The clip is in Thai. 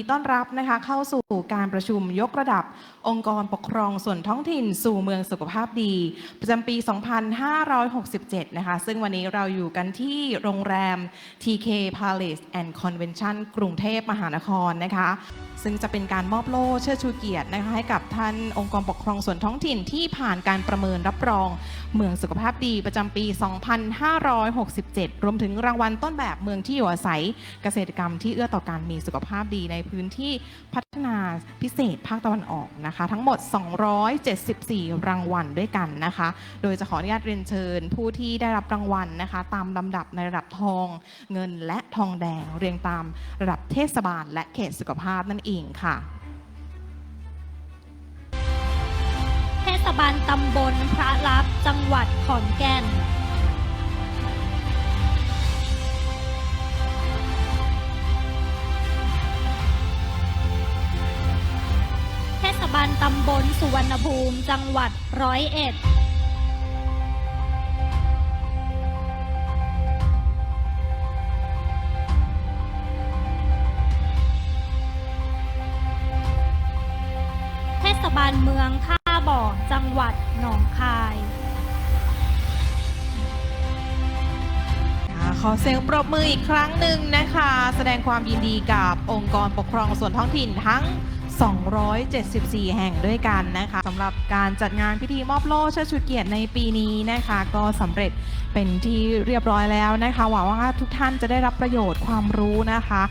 ีต้อนรับนะคะเข้าสู่การประชุมยกระดับ องค์กรปกครองส่วนท้องถิ่นสู่เมืองสุขภาพดี ประจำปี 2567 นะคะ ซึ่งวันนี้เราอยู่กันที่โรงแรม TK Palace and Convention กรุงเทพมหานครนะคะ ซึ่งจะเป็นการมอบโล่เชิดชูเกียรตินะคะให้กับท่านองค์กรปกครองส่วนท้องถิ่นที่ผ่านการประเมินรับรองเมืองสุขภาพดีประจำปี 2567 รวมถึงรางวัลต้นแบบเมืองที่อยู่อาศัยเกษตรกรรมที่เอื้อต่อการมีสุขภาพดีในพื้นที่พัฒนาพิเศษภาคตะวันออกนะคะ ทั้งหมด 274 รางวัลด้วยกันนะคะ โดยจะขออนุญาตเรียนเชิญผู้ที่ได้รับรางวัลนะคะ ตามลำดับในระดับทอง เงินและทองแดงเรียงตามระดับเทศบาล และเขตสุขภาพนั่นเองค่ะเทศบาลตำบลพระลับจังหวัดขอนแก่น บาลตำบลสุวรรณภูมิ จังหวัดร้อยเอ็ดเทศบาลเมืองท่าบ่อ จังหวัดหนองคายขอเสียงปรบมืออีกครั้งหนึ่งนะคะ แสดงความยินดีกับองค์กรปกครองส่วนท้องถิ่นทั้ง 274 แห่งด้วยกันนะคะสำหรับการจัดงานพิธีมอบโล่เชิดชูเกียรติในปีนี้นะคะ ก็สำเร็จเป็นที่เรียบร้อยแล้วนะคะหวังว่าทุกท่านจะได้รับประโยชน์ความรู้นะคะ